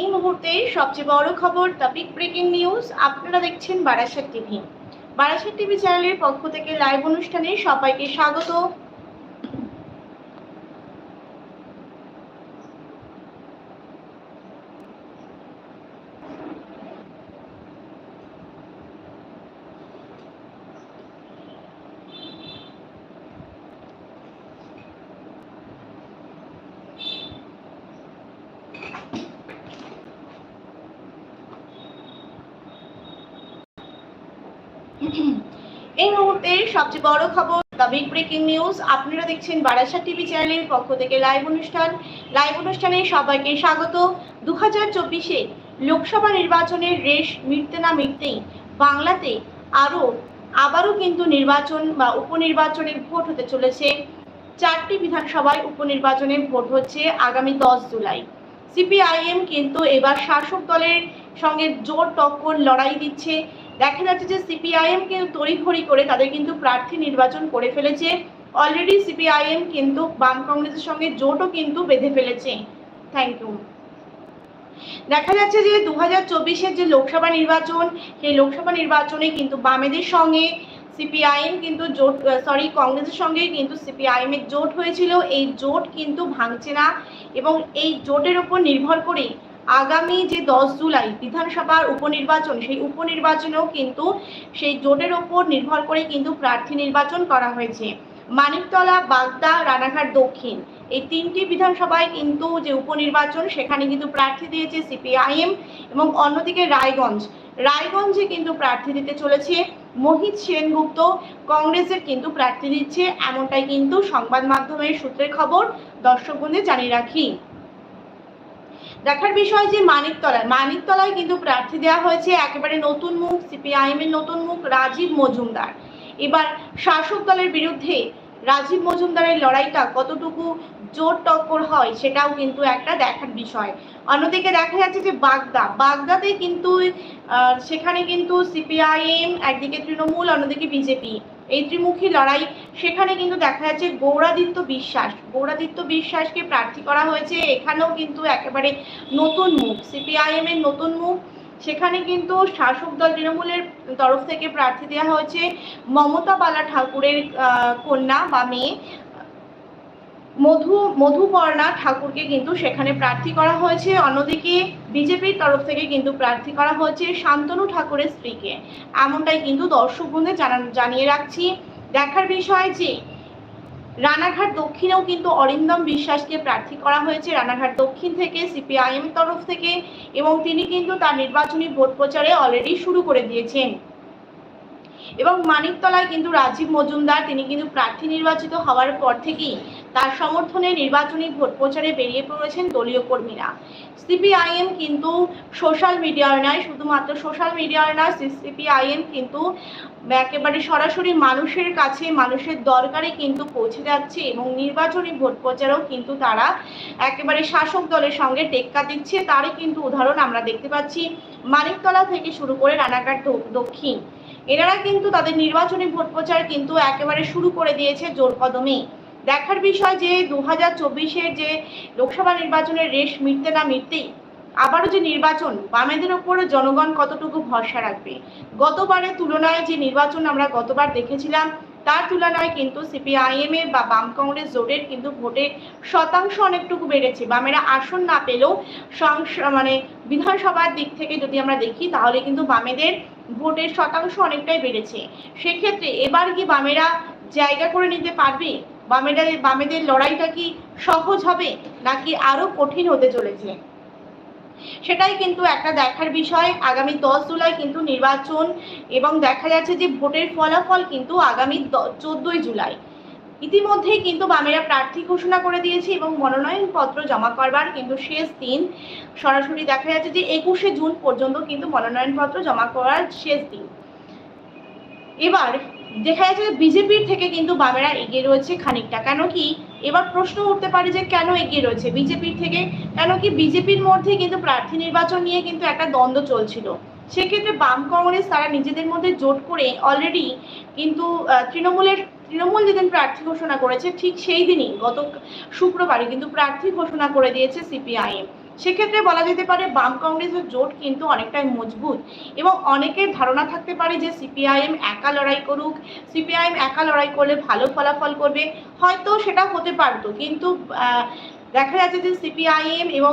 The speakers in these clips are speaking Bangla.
এই মুহূর্তে সবচেয়ে বড় খবর দ্য বিগ ব্রেকিং নিউজ আপনারা দেখছেন বারাসাত টিভি। বারাসাত টিভি চ্যানেলের পক্ষ থেকে লাইভ অনুষ্ঠানে সবাইকে স্বাগত। এই মুহূর্তে সবচেয়ে বড় খবর, দ্য বিগ ব্রেকিং নিউজ। আপনারা দেখছেন বারাসাত টিভি চ্যানেলের পক্ষ থেকে লাইভ অনুষ্ঠান। লাইভ অনুষ্ঠানে সবাইকে স্বাগত। দু হাজার চব্বিশে লোকসভা নির্বাচনের রেশ মিটতে না মিটতেই বাংলাতে আরও, আবারও কিন্তু নির্বাচন বা উপনির্বাচনের ভোট হতে চলেছে। চারটি বিধানসভায় উপনির্বাচনে ভোট হচ্ছে আগামী দশ জুলাই। সিপিআইএম কিন্তু এবার শাসক দলের সঙ্গে জোর টক্কর লড়াই দিচ্ছে। দেখা যাচ্ছে যে সিপিআইএম কিন্তু তড়িঘড়ি করে তাদের কিন্তু প্রার্থী নির্বাচন করে ফেলেছে। অলরেডি সিপিআইএম কিন্তু বাম কংগ্রেসের সঙ্গে জোটও কিন্তু বেঁধে ফেলেছে। থ্যাংক ইউ দেখা যাচ্ছে যে দু হাজার যে লোকসভা নির্বাচন, সেই লোকসভা নির্বাচনে কিন্তু বামেদের সঙ্গে সিপিআইএম কিন্তু জোট সরি কংগ্রেসের সঙ্গে কিন্তু সিপিআইএম এর জোট হয়েছিল। এই জোট কিন্তু ভাঙছে না এবং এই জোটের উপর নির্ভর করে আগামী যে দশ জুলাই বিধানসভার উপনির্বাচন, সেই উপনির্বাচনেও কিন্তু সেই জোটের ওপর নির্ভর করে কিন্তু প্রার্থী নির্বাচন করা হয়েছে। মানিকতলা, বাগদা, রানাঘাট, দক্ষিণ এই তিনটি বিধানসভায় কিন্তু যে উপনির্বাচন, সেখানে কিন্তু প্রার্থী দিয়েছে সিপিআইএম এবং অন্যদিকে রায়গঞ্জ। রায়গঞ্জে কিন্তু প্রার্থী দিতে চলেছে মোহিত সেনগুপ্ত। কংগ্রেসের কিন্তু প্রার্থী দিচ্ছে এমনটাই কিন্তু সংবাদ মাধ্যমের সূত্রের খবর। দর্শক বন্ধু জানিয়ে রাখি। দেখার বিষয় যে মানিকতলায় মানিকতলায় কিন্তু প্রার্থী দেওয়া হয়েছে একেবারে নতুন মুখ সিপিআইএম এর নতুন মুখ রাজীব মজুমদার। এবার শাসক দলের বিরুদ্ধে রাজীব মজুমদারের লড়াইটা কতটুকু জোর টক্কর হয় সেটাও কিন্তু একটা দেখার বিষয়। অন্যদিকে দেখা যাচ্ছে যে বাগদা, বাগদাতে কিন্তু সেখানে কিন্তু সিপিআইএম, একদিকে তৃণমূল, অন্যদিকে বিজেপি। এই ত্রিমুখী লড়াই। সেখানে কিন্তু দেখা যাচ্ছে গৌরাদিত্য বিশ্বাস। গৌরাদিত্য বিশ্বাসকে প্রার্থী করা হয়েছে। এখানেও কিন্তু একেবারে নতুন মুখ। সিপিআইএম এর নতুন মুখ। সেখানে কিন্তু শাসক দল তৃণমূলের তরফ থেকে প্রার্থী দেওয়া হয়েছে মমতা বালা ঠাকুরের কন্যা বা মেয়ে। মধু, মধুপর্ণা ঠাকুরকে কিন্তু সেখানে প্রার্থী করা হয়েছে। অন্যদিকে বিজেপির তরফ থেকে কিন্তু প্রার্থী করা হয়েছে শান্তনু ঠাকুরের স্ত্রীকে। এমনটাই কিন্তু দর্শক বন্ধু জানিয়ে রাখছি। দেখার বিষয় যে, রানাঘাট দক্ষিণেও কিন্তু অরিন্দম বিশ্বাসকে প্রার্থী করা হয়েছে। রানাঘাট দক্ষিণ থেকে সিপিআইএম তরফ থেকে এবং তিনি কিন্তু তার নির্বাচনী ভোট প্রচারে অলরেডি শুরু করে দিয়েছেন। এবং মানিকতলায় কিন্তু রাজীব মজুমদার, তিনি কিন্তু প্রার্থী নির্বাচিত হওয়ার পর থেকেই তার সমর্থনে নির্বাচনী ভোট প্রচারে বেরিয়ে পড়েছেন দলীয় কর্মীরা। সিপিআইএম কিন্তু সোশ্যাল মিডিয়ায় নয় শুধুমাত্র সোশ্যাল মিডিয়ায় নয় সিপিআইএম কিন্তু একেবারে সরাসরি মানুষের কাছে, মানুষের দরকারে কিন্তু পৌঁছে যাচ্ছে এবং নির্বাচনী ভোট প্রচারেও কিন্তু তারা একেবারে শাসক দলের সঙ্গে টেক্কা দিচ্ছে। তারই কিন্তু উদাহরণ আমরা দেখতে পাচ্ছি মানিকতলা থেকে শুরু করে রানাঘাট দক্ষিণ। এনারা কিন্তু তাদের নির্বাচনী ভোট প্রচার কিন্তু একেবারে শুরু করে দিয়েছে জোর কদমে। দেখার বিষয় যে দু হাজার চব্বিশের যে লোকসভা নির্বাচনের রেশ মিটতে না মিটতেই আবারও যে নির্বাচন, বামেদের ওপর জনগণ কতটুকু ভরসা রাখবে? গতবারের তুলনায় যে নির্বাচন আমরা গতবার দেখেছিলাম, তার তুলনায় কিন্তু সিপিআইএম এর বা বাম কংগ্রেস জোটের কিন্তু ভোটে শতাংশ অনেকটুকু বেড়েছে। বামেরা আসন না পেলেও সংস- মানে বিধানসভার দিক থেকে যদি আমরা দেখি, তাহলে কিন্তু বামেদের ভোটের শতাংশ অনেকটাই বেড়েছে। সেক্ষেত্রে এবার কি বামেরা জায়গা করে নিতে পারবে? বামেরা, বামেদের লড়াইটা কি সহজ হবে নাকি আরও কঠিন হতে চলেছে? সেটাই কিন্তু একটা দেখার বিষয়। আগামী দশ জুলাই কিন্তু নির্বাচন এবং দেখা যাচ্ছে যে ভোটের ফলাফল কিন্তু আগামী চোদ্দই জুলাই। ইতিমধ্যেই কিন্তু বামেরা প্রার্থী ঘোষণা করে দিয়েছে এবং মনোনয়নপত্র জমা করবার কিন্তু শেষ দিন। সরাসরি দেখা যাচ্ছে যে একুশে জুন পর্যন্ত কিন্তু মনোনয়নপত্র জমা করার শেষ দিন। এবার দেখা যাচ্ছে যে বিজেপির থেকে কিন্তু বামেরা এগিয়ে রয়েছে খানিকটা। কেন কি? এবার প্রশ্ন উঠতে পারে যে কেন এগিয়ে রয়েছে বিজেপির থেকে? কেন কি বিজেপির মধ্যে কিন্তু প্রার্থী নির্বাচন নিয়ে কিন্তু একটা দ্বন্দ্ব চলছিল? সেক্ষেত্রে বাম কংগ্রেস তারা নিজেদের মধ্যে জোট করে অলরেডি কিন্তু তৃণমূলের তৃণমূল যেদিন প্রার্থী ঘোষণা করেছে, ঠিক সেই দিনই, গত শুক্রবারই কিন্তু প্রার্থী ঘোষণা করে দিয়েছে সিপিআইএম সেক্ষেত্রে বলা যেতে পারে বাম কংগ্রেসের জোট কিন্তু অনেকটাই মজবুত এবং অনেকের ধারণা থাকতে পারে যে সিপিআইএম একা লড়াই করুক সিপিআইএম একা লড়াই করলে ভালো ফলাফল করবে, হয়তো সেটা হতে পারতো, কিন্তু দেখা যাচ্ছে যে সিপিআইএম এবং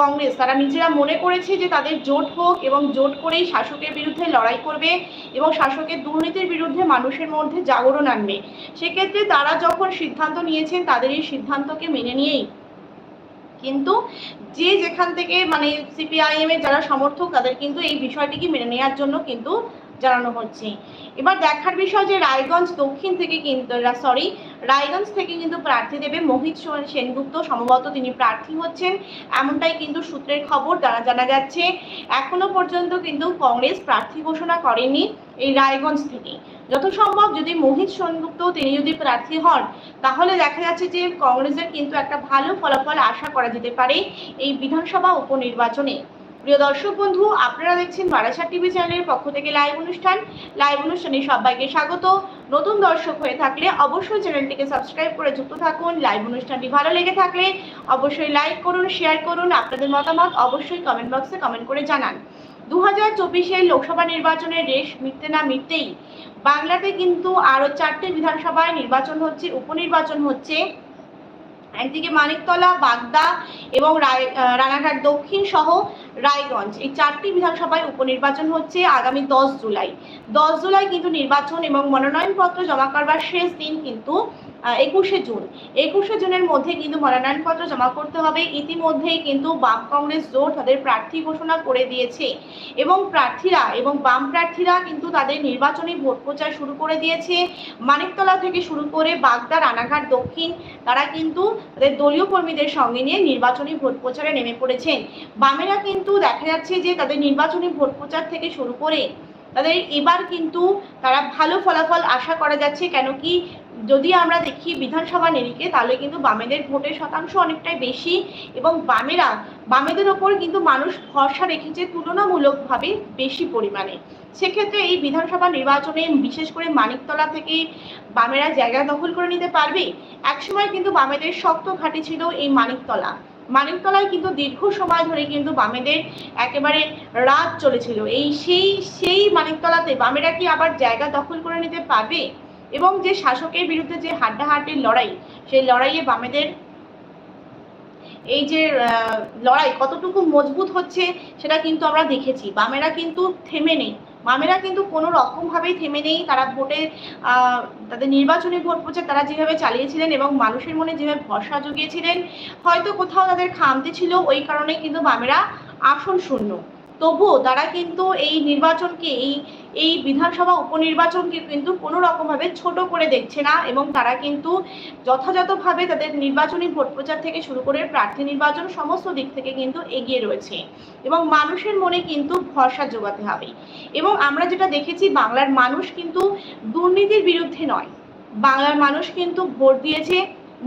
কংগ্রেস, তারা নিজেরা মনে করেছে যে তাদের জোট হোক এবং জোট করেই শাসকের বিরুদ্ধে লড়াই করবে এবং শাসকের দুর্নীতির বিরুদ্ধে মানুষের মধ্যে জাগরণ আনবে। সেক্ষেত্রে তারা যখন সিদ্ধান্ত নিয়েছেন, তাদের এই সিদ্ধান্তকে মেনে নিয়েই। কিন্তু যে যেখান থেকে মানে সিপিআইএম এর যারা সমর্থক, তাদের কিন্তু এই বিষয়টিকে মেনে নেওয়ার জন্য কিন্তু জানানো হচ্ছে। এবার দেখার বিষয় যে রায়গঞ্জ দক্ষিণ থেকে কিন্তু সরি রায়গঞ্জ থেকে কিন্তু প্রার্থী দেবে মোহিত সেনগুপ্ত। সম্ভবত তিনি প্রার্থী হচ্ছেন, এমনটাই কিন্তু সূত্রের খবর দ্বারা জানা যাচ্ছে। এখনও পর্যন্ত কিন্তু কংগ্রেস প্রার্থী ঘোষণা করেনি এই রায়গঞ্জ থেকে। যত সম্ভব যদি মোহিত সেনগুপ্ত তিনি যদি প্রার্থী হন, তাহলে দেখা যাচ্ছে যে কংগ্রেসের কিন্তু একটা ভালো ফলাফল আশা করা যেতে পারে এই বিধানসভা উপনির্বাচনে। প্রিয় দর্শক বন্ধু, আপনারা দেখছেন বারাসাত টিভি চ্যানেলের পক্ষ থেকে লাইভ অনুষ্ঠান। লাইভ অনুষ্ঠানে সবাইকে স্বাগত। নতুন দর্শক হয়ে থাকলে অবশ্যই চ্যানেলটিকে সাবস্ক্রাইব করে যুক্ত থাকুন। লাইভ অনুষ্ঠানটি ভালো লেগে থাকলে অবশ্যই লাইক করুন, শেয়ার করুন। আপনাদের মতামত অবশ্যই কমেন্ট বক্সে কমেন্ট করে জানান। দু হাজার চব্বিশের লোকসভা নির্বাচনের রেশ মিটতে না মিটতেই বাংলাতে কিন্তু আরও চারটে বিধানসভায় নির্বাচন হচ্ছে, উপনির্বাচন হচ্ছে। একদিকে মানিকতলা, বাগদা এবং রায় রানাঘাট দক্ষিণ সহ রায়গঞ্জ। এই চারটি বিধানসভায় উপনির্বাচন হচ্ছে আগামী দশ জুলাই। দশ জুলাই কিন্তু নির্বাচন এবং মনোনয়নপত্র জমা করবার শেষ দিন কিন্তু একুশে জুন। একুশে জুনের মধ্যে কিন্তু মনোনয়নপত্র জমা করতে হবে। ইতিমধ্যেই কিন্তু বাম কংগ্রেস জোট তাদের প্রার্থী ঘোষণা করে দিয়েছে। এবং প্রার্থীরা এবং বাম প্রার্থীরা কিন্তু তাদের নির্বাচনী ভোট প্রচার শুরু করে দিয়েছে। মানিকতলা থেকে শুরু করে বাগদা, রানাঘাট, দক্ষিণ তারা কিন্তু তাদের দলীয় কর্মীদের সঙ্গে নিয়ে নির্বাচনী ভোট প্রচারে নেমে পড়েছেন। বামেরা কিন্তু দেখা যাচ্ছে যে তাদের নির্বাচনী ভোট প্রচার থেকে শুরু করে তাদের এবার কিন্তু তারা ভালো ফলাফল আশা করা যাচ্ছে। কেন কি যদি আমরা দেখি বিধানসভা নিরিখে, তাহলে কিন্তু বামেদের ভোটের শতাংশ অনেকটাই বেশি এবং বামেরা, বামেদের ওপর কিন্তু মানুষ ভরসা রেখেছে তুলনামূলকভাবে বেশি পরিমাণে। সেক্ষেত্রে এই বিধানসভা নির্বাচনে বিশেষ করে মানিকতলা থেকে বামেরা জায়গা দখল করে নিতে পারবে? একসময় কিন্তু বামেদের শক্ত ঘাঁটি ছিল এই মানিকতলা। মানিকতলায় কিন্তু দীর্ঘ সময় ধরে কিন্তু বামেদের একেবারে রাত চলেছিল। এই সেই সেই মানিকতলাতে বামেরা কি আবার জায়গা দখল করে নিতে পারবে? এবং যে শাসকের বিরুদ্ধে যে হাড্ডাহাড্ডির লড়াই, সেই লড়াইয়ে বামেদের এই যে লড়াই কতটুকু মজবুত হচ্ছে সেটা কিন্তু আমরা দেখেছি। বামেরা কিন্তু থেমে নেই। বামেরা কিন্তু কোনো রকমভাবেই থেমে নেই। তারা ভোটে তাদের নির্বাচনী ভোট প্রচার তারা যেভাবে চালিয়েছিলেন এবং মানুষের মনে যেভাবে ভরসা জুগিয়েছিলেন, হয়তো কোথাও তাদের খামতি ছিল, ওই কারণে কিন্তু বামেরা আসন শূন্য। তবুও তারা কিন্তু এই নির্বাচনকে, এই এই বিধানসভা উপনির্বাচনকে কিন্তু কোনো রকমভাবে ছোট করে দেখছে না এবং তারা কিন্তু যথাযথভাবে তাদের নির্বাচনী ভোট প্রচার থেকে শুরু করে প্রার্থী নির্বাচন সমস্ত দিক থেকে কিন্তু এগিয়ে রয়েছে এবং মানুষের মনে কিন্তু ভরসা যোগাতে হবে। এবং আমরা যেটা দেখেছি, বাংলার মানুষ কিন্তু দুর্নীতির বিরুদ্ধে নয়। বাংলার মানুষ কিন্তু ভোট দিয়েছে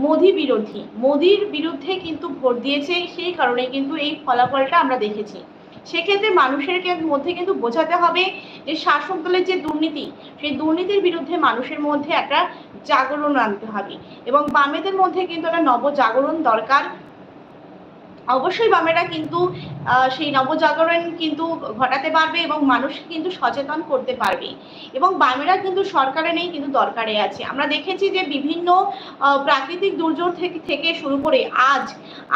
মোদি বিরোধী। মোদির বিরুদ্ধে কিন্তু ভোট দিয়েছে সেই কারণে কিন্তু এই ফলাফলটা আমরা দেখেছি। সেক্ষেত্রে মানুষের মধ্যে কিন্তু বোঝাতে হবে যে শাসক দলের যে দুর্নীতি, সেই দুর্নীতির বিরুদ্ধে মানুষের মধ্যে একটা জাগরণ আনতে হবে। এবং বামেদের মধ্যে কিন্তু একটা নবজাগরণ দরকার অবশ্যই বামেরা কিন্তু সেই নবজাগরণ কিন্তু ঘটাতে পারবে এবং মানুষ কিন্তু সচেতন করতে পারবে। এবং বামেরা কিন্তু সরকারে নেই, কিন্তু দরকারে আছে। আমরা দেখেছি যে বিভিন্ন প্রাকৃতিক দুর্যোগ থেকে থেকে শুরু করে আজ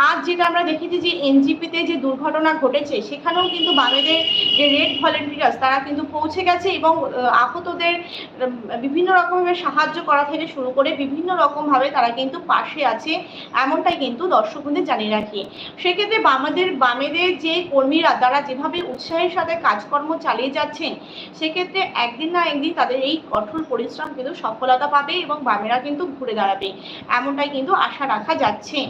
আজ যেটা আমরা দেখেছি যে এনজিপিতে যে দুর্ঘটনা ঘটেছে, সেখানেও কিন্তু বামেদের যে রেড ভলেন্টিয়ার্স, তারা কিন্তু পৌঁছে গেছে এবং আহতদের বিভিন্ন রকমভাবে সাহায্য করা থেকে শুরু করে বিভিন্ন রকমভাবে তারা কিন্তু পাশে আছে, এমনটাই কিন্তু দর্শকদের জানিয়ে রাখি। সেক্ষেত্রে আমাদের বামেদের যে কর্মীরা, তারা যেভাবে উৎসাহের সাথে কাজকর্ম চালিয়ে যাচ্ছেন, সেক্ষেত্রে একদিন না একদিন তাদের এই কঠোর পরিশ্রম কিন্তু সফলতা পাবে এবং বামেরা কিন্তু ঘুরে দাঁড়াবে। এমনটাই কিন্তু আশা রাখা যাচ্ছে।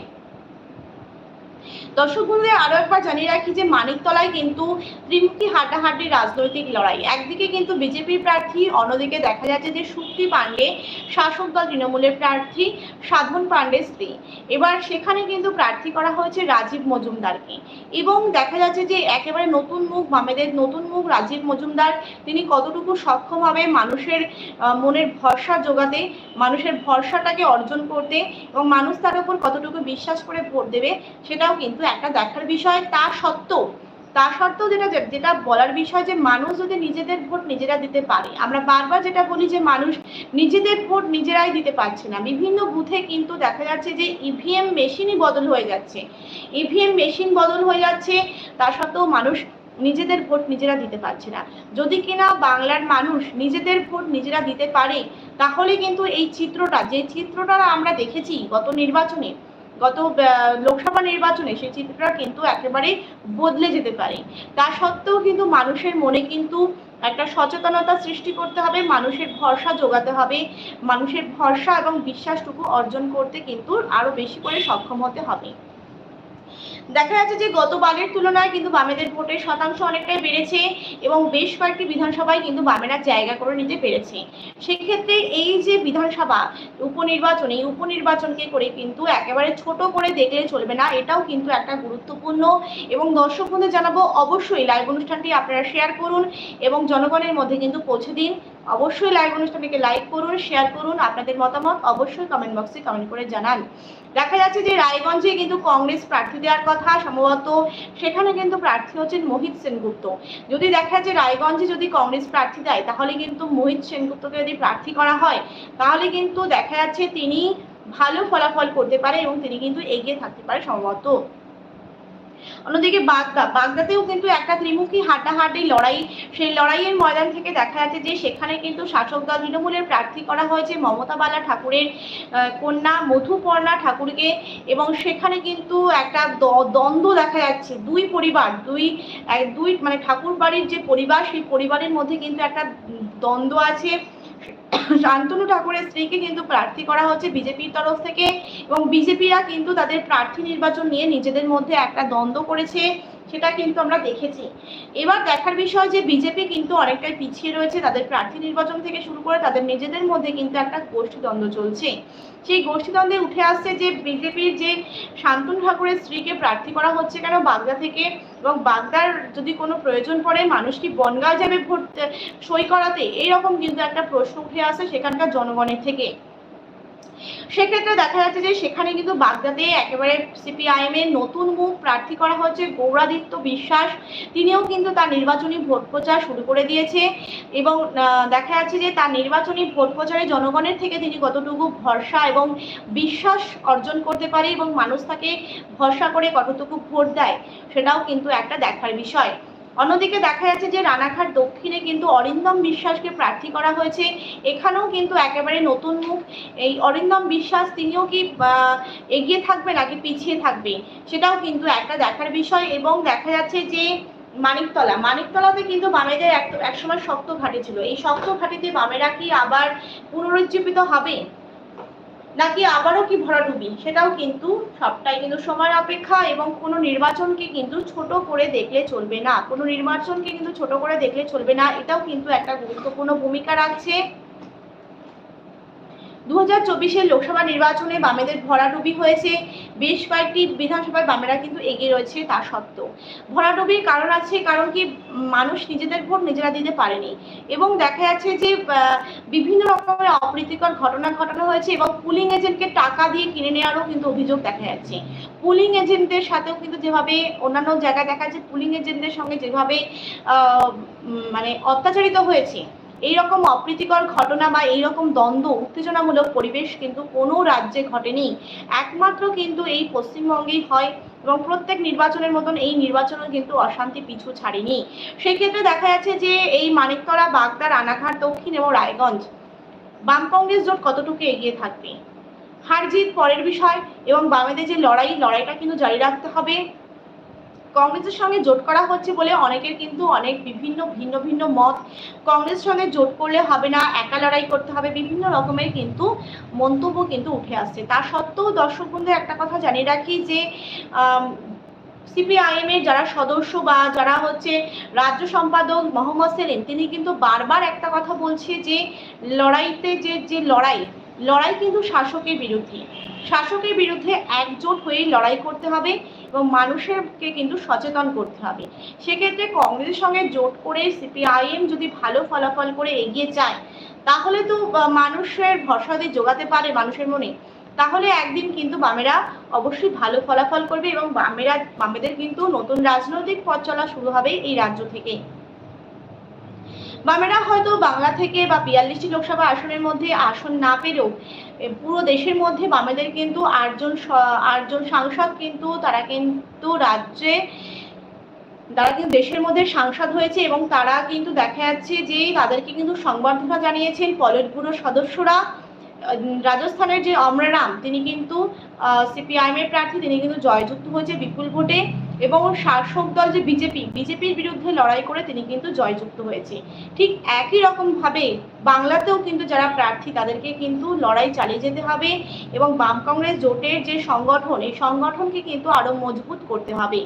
দর্শক বন্ধুদের আরও একবার জানিয়ে রাখি যে মানিকতলায় কিন্তু ত্রিমুখী হাড্ডাহাড্ডি রাজনৈতিক লড়াই। একদিকে কিন্তু বিজেপির প্রার্থী, অন্যদিকে দেখা যাচ্ছে যে শুক্তি পাণ্ডে শাসক দল তৃণমূলের প্রার্থী, সাধন পাণ্ডে স্ত্রী। এবার সেখানে কিন্তু প্রার্থী করা হয়েছে রাজীব মজুমদারকে। এবং দেখা যাচ্ছে যে একেবারে নতুন মুখ, বামেদের নতুন মুখ রাজীব মজুমদার, তিনি কতটুকু সক্ষম হবে মানুষের মনের ভরসা যোগাতে মানুষের ভরসাটাকে অর্জন করতে এবং মানুষ তার উপর কতটুকু বিশ্বাস করে ভোট দেবে, সেটাও কিন্তু একটা দেখার বিষয় তা সত্ত্বেও তা সত্ত্বেও যেটা যেটা বলার বিষয় যে মানুষ যদি নিজেদের ভোট নিজেরা দিতে পারে। আমরা বারবার যেটা বলি যে মানুষ নিজেদের ভোট নিজেরাই দিতে পারছে না। বিভিন্ন বুথে কিন্তু দেখা যাচ্ছে যে ইভিএম মেশিনই বদল হয়ে যাচ্ছে। ইভিএম মেশিন বদল হয়ে যাচ্ছে, তা সত্ত্বেও মানুষ নিজেদের ভোট নিজেরা দিতে পারছে না। যদি কিনা বাংলার মানুষ নিজেদের ভোট নিজেরা দিতে পারে, তাহলে কিন্তু এই চিত্রটা, যে চিত্রটা আমরা দেখেছি গত নির্বাচনে গত লোকসভা নির্বাচনে সেই চিত্রটা কিন্তু একেবারে বদলে যেতে পারে। তা সত্ত্বেও কিন্তু মানুষের মনে কিন্তু একটা সচেতনতা সৃষ্টি করতে হবে, মানুষের ভরসা যোগাতে হবে, মানুষের ভরসা এবং বিশ্বাসটুকু অর্জন করতে কিন্তু আরও বেশি করে সক্ষম হতে হবে। দেখা যাচ্ছে যে গতবারের তুলনায় কিন্তু বামেদের ভোটের শতাংশ অনেকটাই বেড়েছে এবং বেশ কয়েকটি বিধানসভায় কিন্তু বামেরা জায়গা করে নিতে পেরেছে। সেক্ষেত্রে এই যে বিধানসভা, উপনির্বাচন, এই উপনির্বাচনকে করে কিন্তু একেবারে ছোট করে দেখলে চলবে না, এটাও কিন্তু একটা গুরুত্বপূর্ণ এবং দর্শক বন্ধু জানাব অবশ্যই লাইভ অনুষ্ঠানটি আপনারা শেয়ার করুন এবং জনগণের মধ্যে কিন্তু পৌঁছে দিন। অবশ্যই লাইভ অনুষ্ঠানটিকে লাইক করুন শেয়ার করুন, আপনাদের মতামত অবশ্যই কমেন্ট বক্সে কমেন্ট করে জানান। দেখা যাচ্ছে যে রায়গঞ্জে কিন্তু কংগ্রেস প্রার্থী দেওয়ার কথা, সম্ভবত সেখানে কিন্তু প্রার্থী হচ্ছেন মোহিত সেনগুপ্ত। যদি দেখা যায় রায়গঞ্জে যদি কংগ্রেস প্রার্থী দেয়, তাহলে কিন্তু মোহিত সেনগুপ্তকে যদি প্রার্থী করা হয়, তাহলে কিন্তু দেখা যাচ্ছে তিনি ভালো ফলাফল করতে পারে এবং তিনি কিন্তু এগিয়ে থাকতে পারে সম্ভবত। অন্যদিকে বাগদা, বাগদাতেও কিন্তু একটা ত্রিমুখী হাড্ডাহাড্ডি লড়াই, সেই লড়াইয়ের ময়দান থেকে দেখা যাচ্ছে যে সেখানে কিন্তু শাসক দল তৃণমূলের প্রার্থী করা হয়েছে মমতা বালা ঠাকুরের কন্যা মধুপর্ণা ঠাকুরকে এবং সেখানে কিন্তু একটা দ্বন্দ্ব দেখা যাচ্ছে। দুই পরিবার, দুই দুই মানে ঠাকুর বাড়ির যে পরিবার, সেই পরিবারের মধ্যে কিন্তু একটা দ্বন্দ্ব আছে। শান্তনু ঠাকুরের স্ত্রীকে কিন্তু প্রার্থী করা হচ্ছে বিজেপির তরফ থেকে এবং বিজেপিরা কিন্তু তাদের প্রার্থী নির্বাচন নিয়ে নিজেদের মধ্যে একটা দ্বন্দ্ব করেছে, সেটা কিন্তু আমরা দেখেছি। এবার দেখার বিষয় যে বিজেপি কিন্তু অনেকটাই পিছিয়ে রয়েছে তাদের প্রার্থী নির্বাচন থেকে শুরু করে তাদের নিজেদের মধ্যে কিন্তু একটা গোষ্ঠীদ্বন্দ্ব চলছে। সেই গোষ্ঠীদ্বন্দ্বে উঠে আসছে যে বিজেপির যে শান্তনু ঠাকুরের স্ত্রীকে প্রার্থী করা হচ্ছে কেন? বাগদা থেকে এবং বাগদার যদি কোনো প্রয়োজন পড়ে, মানুষ কি বনগাঁ যাবে ভোট সই করাতে? এইরকম কিন্তু একটা প্রশ্ন উঠে আসে সেখানকার জনগণের থেকে। সেক্ষেত্রে দেখা যাচ্ছে যে সেখানে কিন্তু বাগদাদে একেবারে সিপিআইএম এর নতুন মুখ প্রার্থী করা হচ্ছে গৌরাদিত্য বিশ্বাস। তিনিও কিন্তু তার নির্বাচনী ভোট প্রচার শুরু করে দিয়েছে এবং দেখা যাচ্ছে যে তার নির্বাচনী ভোট প্রচারে জনগণের থেকে তিনি কতটুকু ভরসা এবং বিশ্বাস অর্জন করতে পারে এবং মানুষ তাকে ভরসা করে কতটুকু ভোট দেয়, সেটাও কিন্তু একটা দেখার বিষয়। অন্যদিকে দেখা যাচ্ছে যে রানাঘাট দক্ষিণে কিন্তু অরিন্দম বিশ্বাসকে প্রার্থী করা হয়েছে। এখানেও কিন্তু একেবারে নতুন মুখ। এই অরিন্দম বিশ্বাস, তিনিও কি এগিয়ে থাকবে নাকি পিছিয়ে থাকবে সেটাও কিন্তু একটা দেখার বিষয় এবং দেখা যাচ্ছে যে মানিকতলা, মানিকতলাতে কিন্তু বামেদের এক, একসময় শক্ত ঘাঁটি ছিল। এই শক্ত ঘাঁটিতে বামেরা কি আবার পুনরুজ্জীবিত হবে? নাকি আবারও কি ভরাডুবি? সেটাও কিন্তু সবটাই কিন্তু সময়ের অপেক্ষা এবং কোনো নির্বাচনকে কিন্তু ছোট করে দেখলে চলবে না। কোনো নির্বাচনকে কিন্তু ছোট করে দেখলে চলবে না। এটাও কিন্তু একটা গুরুত্বপূর্ণ ভূমিকা রাখছে। দু হাজার চব্বিশের লোকসভা নির্বাচনে বামেদের ভরাডুবি হয়েছে। বেশ কয়েকটি বিধানসভায় বামেরা কিন্তু এগিয়ে রয়েছে তা সত্ত্বেও। ভরাডুবির কারণ আছে কারণ কি, মানুষ নিজেদের ভোট নিজেরা দিতে পারেনি। এবং দেখা যাচ্ছে যে বিভিন্ন রকমের অপ্রীতিকর ঘটনা ঘটানো হয়েছে এবং পুলিং এজেন্টকে টাকা দিয়ে কিনে নেওয়ারও কিন্তু অভিযোগ দেখা যাচ্ছে। পুলিং এজেন্টদের সাথেও কিন্তু যেভাবে অন্যান্য জায়গায় দেখা যাচ্ছে, পুলিং এজেন্টদের সঙ্গে যেভাবে মানে অত্যাচারিত হয়েছে এইরকম অপ্রীতিকর ঘটনা বা এইরকম দ্বন্দ্ব, উত্তেজনামূলক পরিবেশ কিন্তু কোনো রাজ্যে ঘটেনি। একমাত্র কিন্তু এই পশ্চিমবঙ্গেই হয় এবং প্রত্যেক নির্বাচনের মতন এই নির্বাচনও কিন্তু অশান্তি পিছু ছাড়েনি। সেক্ষেত্রে দেখা যাচ্ছে যে এই মানিকতলা, বাগদা, রানাঘাট, দক্ষিণ এবং রায়গঞ্জ বাম কংগ্রেস জোট কতটুকু এগিয়ে থাকবে? হার জিত পরের বিষয় এবং বামেদের যে লড়াই, লড়াইটা কিন্তু জারি রাখতে হবে। কংগ্রেসের সঙ্গে জোট করা হচ্ছে বলে অনেকের কিন্তু অনেক বিভিন্ন, ভিন্ন ভিন্ন মত। কংগ্রেস সঙ্গে জোট করলে হবে না, একা লড়াই করতে হবে, বিভিন্ন রকমের কিন্তু মন্তব্য কিন্তু উঠে আসছে। তা সত্ত্বেও দর্শক বন্ধু, একটা কথা জানিয়ে রাখি যে সিপিআইএম এর যারা সদস্য বা যারা হচ্ছে রাজ্য সম্পাদক মোহাম্মদ সেলিম, তিনি কিন্তু বারবার একটা কথা বলছে যে, লড়াইতে যে যে লড়াই লড়াই কিন্তু শাসকের বিরুদ্ধে। শাসকের বিরুদ্ধে একজোট হয়ে লড়াই করতে হবে। এবং মানুষেরকে কিন্তু সচেতন করতে হবে। সেক্ষেত্রে কংগ্রেসের সঙ্গে জোট করে সিপিআইএম যদি ভালো ফলাফল করে এগিয়ে যায়, তাহলে তো মানুষের ভরসা দিয়ে যোগাতে পারে মানুষের মনে। তাহলে একদিন কিন্তু বামেরা অবশ্যই ভালো ফলাফল করবে এবং বামেরা, বামেদের কিন্তু নতুন রাজনৈতিক পথ চলা শুরু হবে এই রাজ্য থেকে। বামেরা হয়তো বাংলা থেকে বা বিয়াল্লিশটি লোকসভা আসনের মধ্যে আসন না পেলেও পুরো দেশের মধ্যে বামেদের কিন্তু আটজন আটজন সাংসদ কিন্তু তারা কিন্তু রাজ্যে, তারা কিন্তু দেশের মধ্যে সাংসদ হয়েছে এবং তারা কিন্তু দেখা যাচ্ছে যে তাদেরকে কিন্তু সংবর্ধনা জানিয়েছেন পলিট ব্যুরোর সদস্যরা। রাজস্থানের যে অমরারাম, তিনি কিন্তু সিপিআইএম এর প্রার্থী, তিনি কিন্তু জয়যুক্ত হয়েছে বিপুল ভোটে। এবং শাসক দল যে বিজেপি, বিজেপির বিরুদ্ধে লড়াই করে তিনি কিন্তু জয়যুক্ত হয়েছে ঠিক একই রকম ভাবে বাংলাতেও কিন্তু যারা প্রার্থী, তাদেরকে কিন্তু লড়াই চালিয়ে যেতে হবে এবং বাম কংগ্রেস জোটের যে সংগঠন, এই সংগঠনকে কিন্তু আরও মজবুত করতে হবে।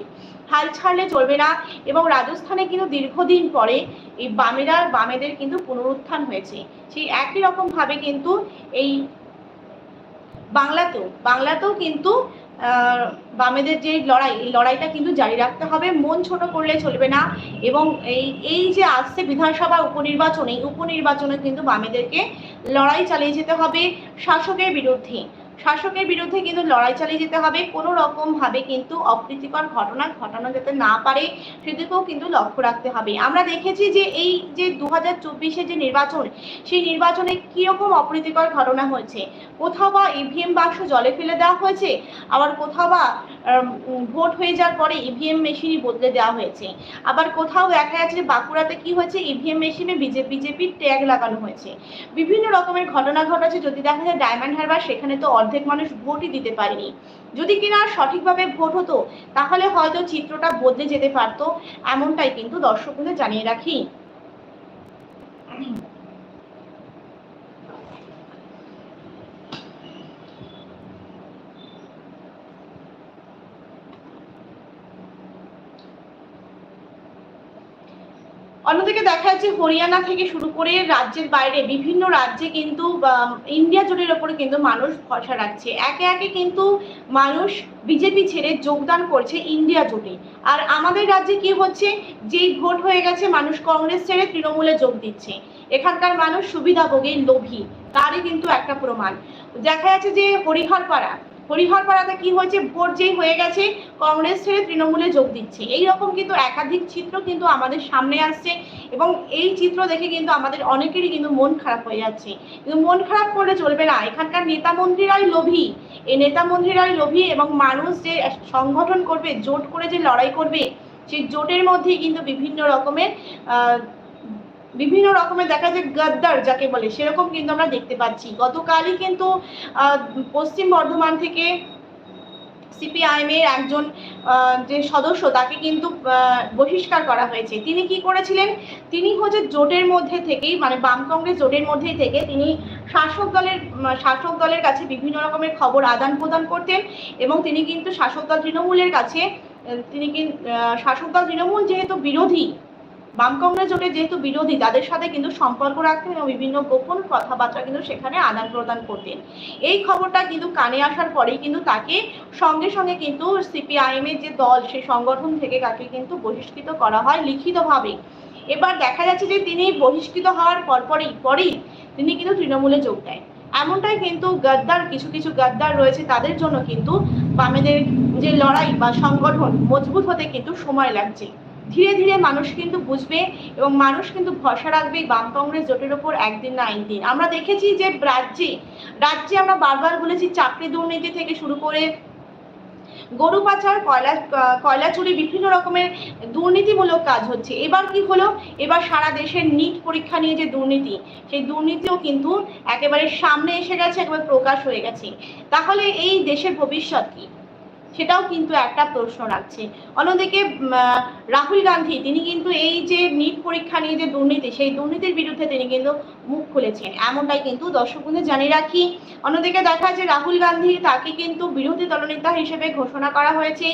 হাল ছাড়লে চলবে না এবং রাজস্থানে কিন্তু দীর্ঘদিন পরে এই বামেরা, বামেদের কিন্তু পুনরুত্থান হয়েছে। সেই একই রকম ভাবে কিন্তু এই বাংলাতেও বাংলাতেও কিন্তু বামেদের যে লড়াই, এই লড়াইটা কিন্তু জারি রাখতে হবে। মন ছোট করলে চলবে না এবং এই এই যে আসছে বিধানসভা উপনির্বাচন, এই উপনির্বাচনে কিন্তু বামেদেরকে লড়াই চালিয়ে যেতে হবে শাসকের বিরুদ্ধে। শাসকের বিরুদ্ধে কিন্তু লড়াই চালিয়ে যেতে হবে। কোনো রকম ভাবে কিন্তু অপ্রীতিকর ঘটনা ঘটানো যাতে না পারে, সেদিকেও কিন্তু লক্ষ্য রাখতে হবে। আমরা দেখেছি যে এই যে দু হাজার যে নির্বাচন, সেই নির্বাচনে কীরকম অপ্রীতিকর ঘটনা হয়েছে? কোথাও বা ইভিএম বাক্স জলে ফেলে দেওয়া হয়েছে? আবার কোথাও বা ভোট হয়ে যাওয়ার পরে ইভিএম মেশিনই বদলে দেওয়া হয়েছে? আবার কোথাও দেখা যাচ্ছে যে বাঁকুড়াতে কি হয়েছে? ইভিএম মেশিনে বিজেপি বিজেপির ট্যাগ লাগানো হয়েছে। বিভিন্ন রকমের ঘটনা ঘটেছে। যদি দেখা যায় ডায়মন্ড হারবার, সেখানে তো অর্ধেক মানুষ ভোটই দিতে পারেনি। যদি কিনা সঠিকভাবে ভোট হতো, তাহলে হয়তো চিত্রটা বদলে যেতে পারতো, এমনটাই কিন্তু দর্শকদের জানিয়ে রাখি। অন্যদিকে দেখা যাচ্ছে হরিয়ানা থেকে শুরু করে রাজ্যের বাইরে বিভিন্ন রাজ্যে কিন্তু ইন্ডিয়া জোটের ওপরে কিন্তু মানুষ ভরসা রাখছে। একে একে কিন্তু মানুষ বিজেপি ছেড়ে যোগদান করছে ইন্ডিয়া জোটে। আর আমাদের রাজ্যে কি হচ্ছে? যেই ভোট হয়ে গেছে, মানুষ কংগ্রেস ছেড়ে তৃণমূলে যোগ দিচ্ছে। এখানকার মানুষ সুবিধাভোগী, লোভী, তারই কিন্তু একটা প্রমাণ। দেখা যাচ্ছে যে হরিহরপাড়া হরিহরপাড়াতে কি হয়েছে? ভোট যেই হয়ে গেছে, কংগ্রেস ছেড়ে তৃণমূলে যোগ দিচ্ছে। এই রকম কিন্তু একাধিক চিত্র কিন্তু আমাদের সামনে আসছে এবং এই চিত্র দেখে কিন্তু আমাদের অনেকেরই কিন্তু মন খারাপ হয়ে যাচ্ছে। কিন্তু মন খারাপ করলে চলবে না। এখানকার নেতা মন্ত্রীরাই লোভী। এই নেতা মন্ত্রীরাই লোভী এবং মানুষ যে সংগঠন করবে, জোট করে যে লড়াই করবে, সেই জোটের মধ্যেই কিন্তু বিভিন্ন রকমের বিভিন্ন রকমের দেখা যায় গদ্দার যাকে বলে, সেরকম কিন্তু আমরা দেখতে পাচ্ছি। গতকালই কিন্তু পশ্চিম বর্ধমান থেকে সিপিআইএম এর একজন যে সদস্য, তাকে কিন্তু বহিষ্কার করা হয়েছে। তিনি কি করেছিলেন? তিনি হচ্ছে জোটের মধ্যে থেকেই মানে বাম কংগ্রেস জোটের মধ্যেই থেকে, তিনি শাসক দলের শাসক দলের কাছে বিভিন্ন রকমের খবর আদান প্রদান করতেন এবং তিনি কিন্তু শাসক দল তৃণমূলের কাছে তিনি কিন্তু শাসক দল তৃণমূল যেহেতু বিরোধী বাম কংগ্রেস জোটের যেহেতু বিরোধী, তাদের সাথে কিন্তু সম্পর্ক রাখতেন এবং বিভিন্ন গোপন কথাবার্তা কিন্তু সেখানে আদান প্রদান করতেন। এই খবরটা কিন্তু কানে আসার পরেই কিন্তু তাকে সঙ্গে সঙ্গে কিন্তু সিপিআইএম এর যে দল, সেই সংগঠন থেকে তাকে কিন্তু বহিষ্কৃত করা হয় লিখিতভাবে। এবার দেখা যাচ্ছে যে তিনি বহিষ্কৃত হওয়ার পরপরই পরেই তিনি কিন্তু তৃণমূলে যোগ দেয় এমনটাই কিন্তু গাদ্দার, কিছু কিছু গাদ্দার রয়েছে তাদের জন্য কিন্তু বামেদের যে লড়াই বা সংগঠন মজবুত হতে কিন্তু সময় লাগছে। ধীরে ধীরে মানুষ কিন্তু বুঝবে এবং মানুষ কিন্তু ভরসা রাখবে বাম কংগ্রেস জোটের ওপর একদিন না একদিন আমরা দেখেছি যে রাজ্যে রাজ্যে আমরা বারবার বলেছি চাকরি দুর্নীতি থেকে শুরু করে গরু পাচার, কয়লা কয়লা চুরি, বিভিন্ন রকমের দুর্নীতিমূলক কাজ হচ্ছে। এবার কি হলো? এবার সারা দেশের নিট পরীক্ষা নিয়ে যে দুর্নীতি, সেই দুর্নীতিও কিন্তু একেবারে সামনে এসে গেছে, একেবারে প্রকাশ হয়ে গেছে। তাহলে এই দেশের ভবিষ্যৎ কি? সেটাও কিন্তু একটা প্রশ্ন রাখছে। অন্যদিকে রাহুল গান্ধী, তিনি কিন্তু এই যে নিট পরীক্ষা নিয়ে যে দুর্নীতি, সেই দুর্নীতির বিরুদ্ধে তিনি কিন্তু মুখ খুলেছেন। এমনটাই কিন্তু দর্শক বন্ধু জানিয়ে রাখি। অন্যদিকে দেখা যাচ্ছে রাহুল গান্ধী তাকে কিন্তু বিরোধী দলনেতা হিসেবে ঘোষণা করা হয়েছে।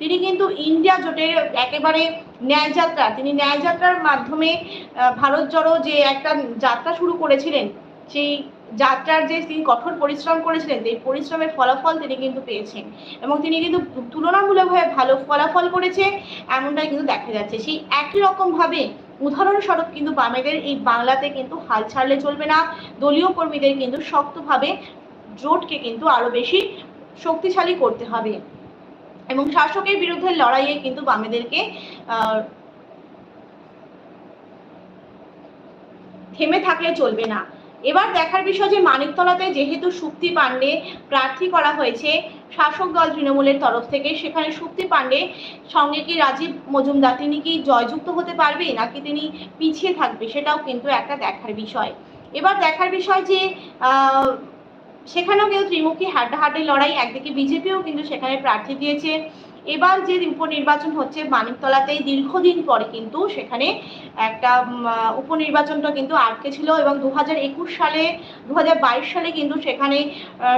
তিনি কিন্তু ইন্ডিয়া জোটের একেবারে ন্যায়যাত্রা, তিনি ন্যায়যাত্রার মাধ্যমে ভারত জড়ো যে একটা যাত্রা শুরু করেছিলেন, সেই যাত্রার যে তিনি কঠোর পরিশ্রম করেছিলেন এই পরিশ্রমের ফলাফল তিনি কিন্তু পেয়েছেন। এবং তিনি কিন্তু তুলনামূলকভাবে ভালো ফলাফল করেছে, এমনটাই কিন্তু দেখা যাচ্ছে। সেই একই রকম ভাবে উদাহরণস্বরূপ কিন্তু বামেদের এই বাংলাতে কিন্তু হাল ছাড়লে চলবে না। দলীয় কর্মীদের কিন্তু শক্তভাবে জোটকে কিন্তু আরও বেশি শক্তিশালী করতে হবে। এবং শাসকের বিরুদ্ধে লড়াইয়ে কিন্তু বামেদেরকে থেমে থাকলে চলবে না। এবার দেখার বিষয় যে মানিকতলাতে যেহেতু সুপ্তি পাণ্ডে প্রার্থী করা হয়েছে, শাসক দল তৃণমূলের তরফ থেকে, সেখানে সুপ্তি পাণ্ডে সঙ্গে কি রাজীব মজুমদার, তিনি কি জয়যুক্ত হতে পারবে নাকি তিনি পিছিয়ে থাকবে, সেটাও কিন্তু একটা দেখার বিষয়। এবার দেখার বিষয় যে সেখানেও কিন্তু ত্রিমুখী হাড্ডাহাড্ডি লড়াই, একদিকে বিজেপিও কিন্তু সেখানে প্রার্থী দিয়েছে। এবার যে উপনির্বাচন হচ্ছে মানিকতলাতেই দীর্ঘদিন পরে কিন্তু সেখানে একটা উপনির্বাচনটা কিন্তু আটকে ছিল এবং দু হাজার একুশ সালে, দু হাজার বাইশ সালে কিন্তু সেখানে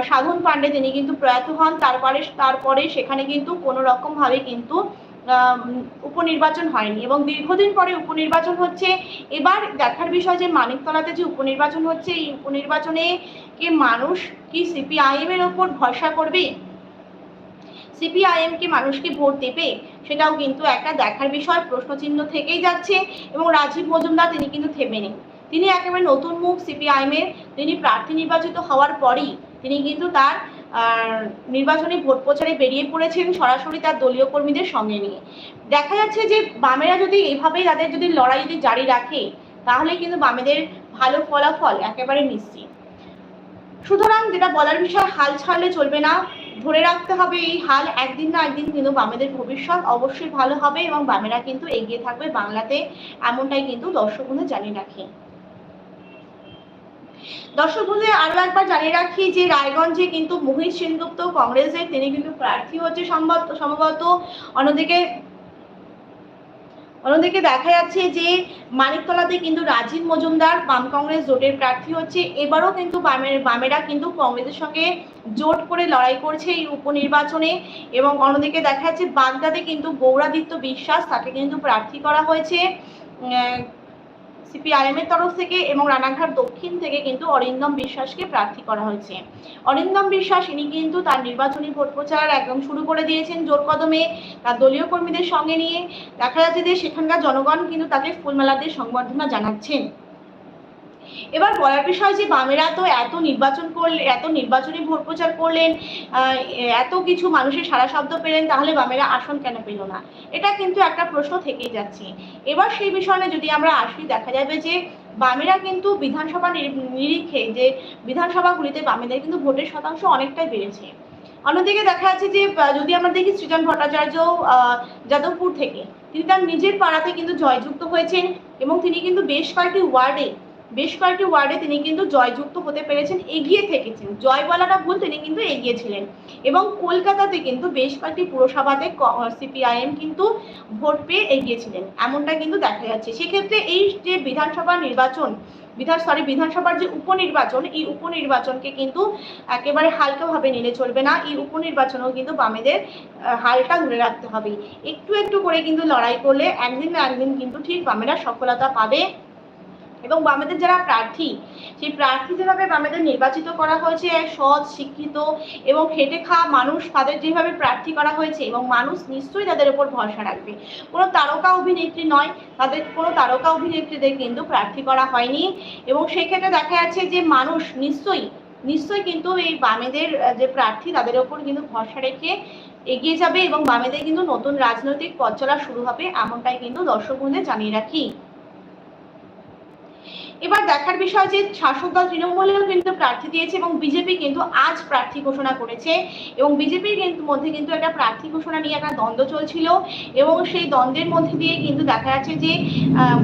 সাধন পাণ্ডে তিনি কিন্তু প্রয়াত হন। তারপরে তারপরে সেখানে কিন্তু কোনো রকম ভাবে কিন্তু উপনির্বাচন হয়নি এবং দীর্ঘদিন পরে উপনির্বাচন হচ্ছে। এবার দেখার বিষয় যে মানিকতলাতে যে উপনির্বাচন হচ্ছে, এই উপনির্বাচনে কি মানুষ কি সিপিআইএম এর ওপর ভরসা করবে? সিপিআইএম কি মানুষকে ভোট দেবে, সেটাও কিন্তু একটা দেখার বিষয়, প্রশ্নচিহ্ন থেকেই যাচ্ছে এবং রাজীব মজুমদার তিনি কিন্তু থেমে নেই। তিনি একেবারে নতুন মুখ সিপিআইএম এর, তিনি প্রার্থী নির্বাচিত হওয়ার পরই তিনি কিন্তু তার নির্বাচনী ভোট প্রচারে বেরিয়ে পড়েছেন সরাসরি তার দলীয় কর্মীদের সঙ্গে নিয়ে। দেখা যাচ্ছে যে বামেরা যদি এভাবেই তাদের যদি লড়াই যদি জারি রাখে, তাহলে কিন্তু বামেদের ভালো ফলাফল একেবারে নিশ্চিত। সুতরাং যেটা বলার বিষয়, হাল ছাড়লে চলবে না। ধরে রাখতে হবে এই হাল। একদিন না একদিন কিন্তু বামেদের ভবিষ্যৎ অবশ্যই ভালো হবে এবং বামেরা কিন্তু এগিয়ে থাকবে বাংলাতে, এমনটাই কিন্তু দর্শক বন্ধু জানিয়ে রাখে। দর্শক বন্ধু আরও একবার জানিয়ে রাখি যে রায়গঞ্জে কিন্তু মোহিত সেনগুপ্ত কংগ্রেসের, তিনি কিন্তু প্রার্থী হচ্ছে সম্ভবত সম্ভবত। অন্যদিকে অন্যদিকে দেখা যাচ্ছে যে মানিকতলাতে কিন্তু রাজীব মজুমদার বাম কংগ্রেস জোটের প্রার্থী হচ্ছে। এবারও কিন্তু বামের বামেরা কিন্তু কংগ্রেসের সঙ্গে জোট করে লড়াই করছে এই উপনির্বাচনে এবং অন্যদিকে দেখা যাচ্ছে বাগদাদে কিন্তু গৌরাদিত্য বিশ্বাস তাকে কিন্তু প্রার্থী করা হয়েছে। সিপিআইএম এর তরফ থেকে এবং রানাঘাট দক্ষিণ থেকে কিন্তু অরিন্দম বিশ্বাসকে প্রার্থী করা হয়েছে। অরিন্দম বিশ্বাস, ইনি কিন্তু তার নির্বাচনী ভোট প্রচার একদম শুরু করে দিয়েছেন জোর কদমে তার দলীয় কর্মীদের সঙ্গে নিয়ে। দেখা যাচ্ছে যে সেখানকার জনগণ কিন্তু তাকে ফুলমালা দিয়ে সংবর্ধনা জানাচ্ছেন। এবার বলার বিষয় যে বামেরা তো এত নির্বাচন করলে, এত নির্বাচনী ভোট প্রচার করলেন এত কিছু মানুষের সারা শব্দ পেলেন, তাহলে বামেরা আসন কেন পেল না? এটা কিন্তু একটা প্রশ্ন থেকেই যাচ্ছে। এবার সেই বিষয়ে যদি আমরা আসি, দেখা যাবে যে বামেরা কিন্তু বিধানসভা নির- নিরিখে যে বিধানসভাগুলিতে বামেদের কিন্তু ভোটের শতাংশ অনেকটাই বেড়েছে। অন্যদিকে দেখা যাচ্ছে যে যদি আমরা দেখি সৃজন ভট্টাচার্য যাদবপুর থেকে, তিনি তার নিজের পাড়াতে কিন্তু জয়যুক্ত হয়েছেন এবং তিনি কিন্তু বেশ কয়েকটি ওয়ার্ডে বেশ কয়েকটি ওয়ার্ডে তিনি কিন্তু জয়যুক্ত হতে পেরেছেন, এগিয়ে থেকেছেন। জয় বলাটা ভুল তিনি কিন্তু এগিয়েছিলেন। এবং কলকাতাতে কিন্তু বেশ কয়েকটি পুরসভাতে সিপিআইএম কিন্তু ভোট পেয়ে এগিয়েছিলেন। এমনটা কিন্তু দেখা যাচ্ছে। সেক্ষেত্রে এই যে বিধানসভা নির্বাচন, বিধান সরি বিধানসভার যে উপনির্বাচন, এই উপনির্বাচনকে কিন্তু একেবারে হালকাভাবে নিলে চলবে না। এই উপনির্বাচনেও কিন্তু বামেদের হালটা ধরে রাখতে হবে। একটু একটু করে কিন্তু লড়াই করলে একদিন না একদিন কিন্তু ঠিক বামেরা সফলতা পাবে। এবং বামেদের যারা প্রার্থী, সেই প্রার্থী যেভাবে বামেদের নির্বাচিত করা হয়েছে, সৎ, শিক্ষিত এবং খেটে খাওয়া মানুষ তাদের যেভাবে প্রার্থী করা হয়েছে এবং মানুষ নিশ্চয়ই তাদের উপর ভরসা রাখবে। কোনো তারকা অভিনেত্রী নয়, তাদের কোনো তারকা অভিনেত্রীদের কিন্তু প্রার্থী করা হয়নি এবং সেক্ষেত্রে দেখা যাচ্ছে যে মানুষ নিশ্চয়ই নিশ্চয়ই কিন্তু এই বামেদের যে প্রার্থী তাদের ওপর কিন্তু ভরসা রেখে এগিয়ে যাবে এবং বামেদের কিন্তু নতুন রাজনৈতিক পথ চলা শুরু হবে, এমনটাই কিন্তু দর্শক জানিয়ে রাখি। এবার দেখার বিষয় যে শাসক দল তৃণমূলেও কিন্তু প্রার্থী দিয়েছে এবং বিজেপি কিন্তু আজ প্রার্থী ঘোষণা করেছে। এবং বিজেপির কিন্তু মধ্যে কিন্তু একটা প্রার্থী ঘোষণা নিয়ে একটা দ্বন্দ্ব চলছিল এবং সেই দ্বন্দ্বের মধ্যে দিয়ে কিন্তু দেখা যাচ্ছে যে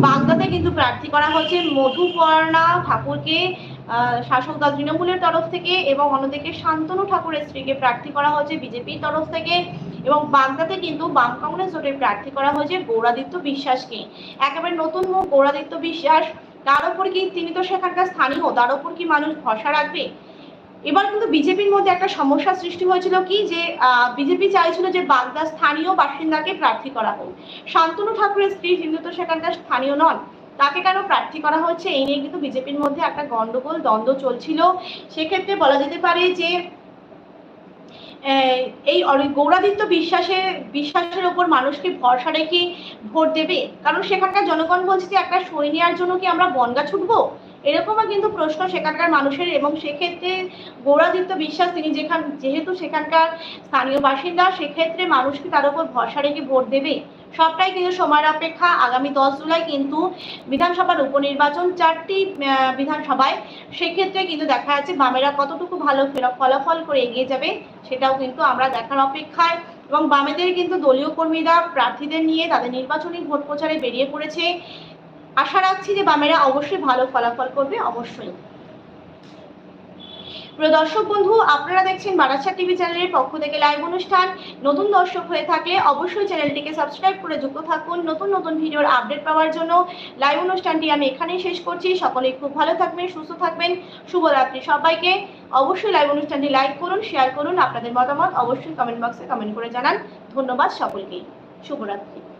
বাগদাতে কিন্তু প্রার্থী করা হয়েছে মধুপর্ণা ঠাকুরকে শাসক দল তৃণমূলের তরফ থেকে এবং অন্যদিকে শান্তনু ঠাকুরের স্ত্রীকে প্রার্থী করা হয়েছে বিজেপির তরফ থেকে এবং বাগদাতে কিন্তু বাম কংগ্রেস জোটের প্রার্থী করা হয়েছে গৌরাদিত্য বিশ্বাসকে। একেবারে নতুন মুখ গৌরাদিত্য বিশ্বাস তার উপর কি তিনি তো সেখানকার স্থানীয়? তার উপর কি মানুষ ভরসা রাখবে? এবার কিন্তু বিজেপির মধ্যে একটা সমস্যা সৃষ্টি হয়েছিল কি যে বিজেপি চাইছিল যে বাগদা স্থানীয় বাসিন্দাকে প্রার্থী করা হোক। শান্তনু ঠাকুরের স্ত্রী কিন্তু তো সেখানকার স্থানীয় নন। তাকে কেন প্রার্থী করা হচ্ছে? এই নিয়ে কিন্তু বিজেপির মধ্যে একটা গন্ডগোল, দ্বন্দ্ব চলছিল। সেক্ষেত্রে বলা যেতে পারে যে এই গৌরাদিত্য বিশ্বাসে, বিশ্বাসের ওপর মানুষকে ভরসা রেখে ভোট দেবে? কারণ সেখানকার জনগণ বলছে যে, একটা সই নেওয়ার জন্য কি আমরা বনগা ছুটবো? এরকমও কিন্তু প্রশ্ন সেখানকার মানুষের এবং সেক্ষেত্রে গৌরাদিত্য বিশ্বাস তিনি যেখান, যেহেতু সেখানকার স্থানীয় বাসিন্দা, সেক্ষেত্রে মানুষ কি তার উপর ভরসা রেখে ভোট দেবে। সবটাই কিন্তু সময়ের অপেক্ষা। আগামী দশ জুলাই কিন্তু বিধানসভার উপনির্বাচন, চারটি বিধানসভায়। সেক্ষেত্রে কিন্তু দেখা যাচ্ছে বামেরা কতটুকু ভালো ফলাফল করে এগিয়ে যাবে সেটাও কিন্তু আমরা দেখার অপেক্ষায়। এবং বামেদের কিন্তু দলীয় কর্মীরা প্রার্থীদের নিয়ে তাদের নির্বাচনী ভোট প্রচারে বেরিয়ে পড়েছে। আশা রাখছি যে বামেরা অবশ্যই ভালো ফলাফল করবে, অবশ্যই। দর্শক বন্ধু, আপনারা দেখছেন বারাসাত টিভি চ্যানেলের পক্ষ থেকে লাইভ অনুষ্ঠান। নতুন দর্শক হয়ে থাকলে অবশ্যই চ্যানেলটিকে সাবস্ক্রাইব করে যুক্ত থাকুন। নতুন নতুন ভিডিওর আপডেট পাওয়ার জন্য লাইভ অনুষ্ঠানটি আমি এখানেই শেষ করছি। সকলেই খুব ভালো থাকবেন, সুস্থ থাকবেন। শুভরাত্রি সবাইকে। অবশ্যই লাইভ অনুষ্ঠানটি লাইক করুন, শেয়ার করুন। আপনাদের মতামত অবশ্যই কমেন্ট বক্সে কমেন্ট করে জানান। ধন্যবাদ সকলকেই। শুভরাত্রি।